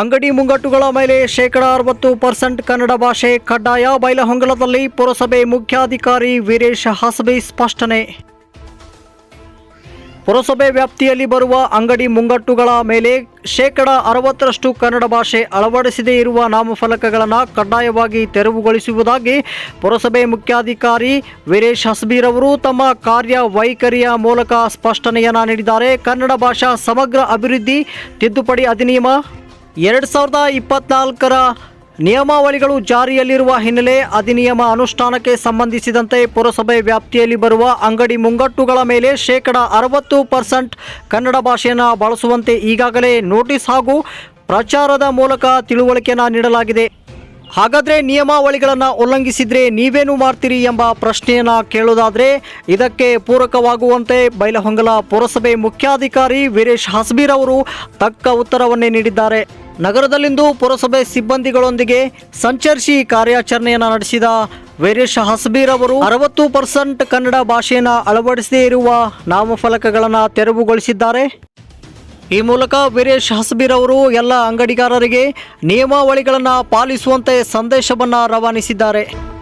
ಅಂಗಡಿ ಮುಂಗಟ್ಟುಗಳ ಮೇಲೆ ಶೇಕಡ ಅರವತ್ತು ಪರ್ಸೆಂಟ್ ಕನ್ನಡ ಭಾಷೆ ಕಡ್ಡಾಯ ಬೈಲಹೊಂಗಲದಲ್ಲಿ ಪುರಸಭೆ ಮುಖ್ಯಾಧಿಕಾರಿ ವೀರೇಶ್ ಹಸಬಿ ಸ್ಪಷ್ಟನೆ. ಪುರಸಭೆ ವ್ಯಾಪ್ತಿಯಲ್ಲಿ ಬರುವ ಅಂಗಡಿ ಮುಂಗಟ್ಟುಗಳ ಮೇಲೆ ಶೇಕಡ ಅರವತ್ತರಷ್ಟು ಕನ್ನಡ ಭಾಷೆ ಅಳವಡಿಸದೇ ಇರುವ ನಾಮಫಲಕಗಳನ್ನು ಕಡ್ಡಾಯವಾಗಿ ತೆರವುಗೊಳಿಸುವುದಾಗಿ ಪುರಸಭೆ ಮುಖ್ಯಾಧಿಕಾರಿ ವೀರೇಶ್ ಹಸ್ಬೀರವರು ತಮ್ಮ ಕಾರ್ಯ ವೈಖರಿಯ ಮೂಲಕ ಸ್ಪಷ್ಟನೆಯನ್ನು ನೀಡಿದ್ದಾರೆ. ಕನ್ನಡ ಭಾಷಾ ಸಮಗ್ರ ಅಭಿವೃದ್ಧಿ ತಿದ್ದುಪಡಿ ಅಧಿನಿಯಮ ಎರಡು ಸಾವಿರದ ಇಪ್ಪತ್ನಾಲ್ಕರ ನಿಯಮಾವಳಿಗಳು ಜಾರಿಯಲ್ಲಿರುವ ಹಿನ್ನೆಲೆ ಅಧಿನಿಯಮ ಅನುಷ್ಠಾನಕ್ಕೆ ಸಂಬಂಧಿಸಿದಂತೆ ಪುರಸಭೆ ವ್ಯಾಪ್ತಿಯಲ್ಲಿ ಬರುವ ಅಂಗಡಿ ಮುಂಗಟ್ಟುಗಳ ಮೇಲೆ ಶೇಕಡ ಅರವತ್ತು ಪರ್ಸೆಂಟ್ ಕನ್ನಡ ಭಾಷೆಯನ್ನು ಬಳಸುವಂತೆ ಈಗಾಗಲೇ ನೋಟಿಸ್ ಹಾಗೂ ಪ್ರಚಾರದ ಮೂಲಕ ತಿಳುವಳಿಕೆಯನ್ನು ನೀಡಲಾಗಿದೆ. ಹಾಗಾದರೆ ನಿಯಮಾವಳಿಗಳನ್ನು ಉಲ್ಲಂಘಿಸಿದರೆ ನೀವೇನು ಮಾಡ್ತೀರಿ ಎಂಬ ಪ್ರಶ್ನೆಯನ್ನು ಕೇಳೋದಾದರೆ ಇದಕ್ಕೆ ಪೂರಕವಾಗುವಂತೆ ಬೈಲಹೊಂಗಲ ಪುರಸಭೆ ಮುಖ್ಯಾಧಿಕಾರಿ ವೀರೇಶ್ ಹಸ್ಬೀರ್ ಅವರು ತಕ್ಕ ಉತ್ತರವನ್ನೇ ನೀಡಿದ್ದಾರೆ. ನಗರದಲ್ಲಿಂದು ಪುರಸಭೆ ಸಿಬ್ಬಂದಿಗಳೊಂದಿಗೆ ಸಂಚರಿಸಿ ಕಾರ್ಯಾಚರಣೆಯನ್ನು ನಡೆಸಿದ ವೀರೇಶ್ ಹಸ್ಬೀರ್ ಅವರು, ಅರವತ್ತು ಪರ್ಸೆಂಟ್ ಕನ್ನಡ ಭಾಷೆಯನ್ನು ಅಳವಡಿಸದೇ ಇರುವ ನಾಮಫಲಕಗಳನ್ನು ತೆರವುಗೊಳಿಸಿದ್ದಾರೆ. ಈ ಮೂಲಕ ವೀರೇಶ್ ಹಸ್ಬೀರ್ ಅವರು ಎಲ್ಲ ಅಂಗಡಿಗಾರರಿಗೆ ನಿಯಮಾವಳಿಗಳನ್ನು ಪಾಲಿಸುವಂತೆ ಸಂದೇಶವನ್ನು ರವಾನಿಸಿದ್ದಾರೆ.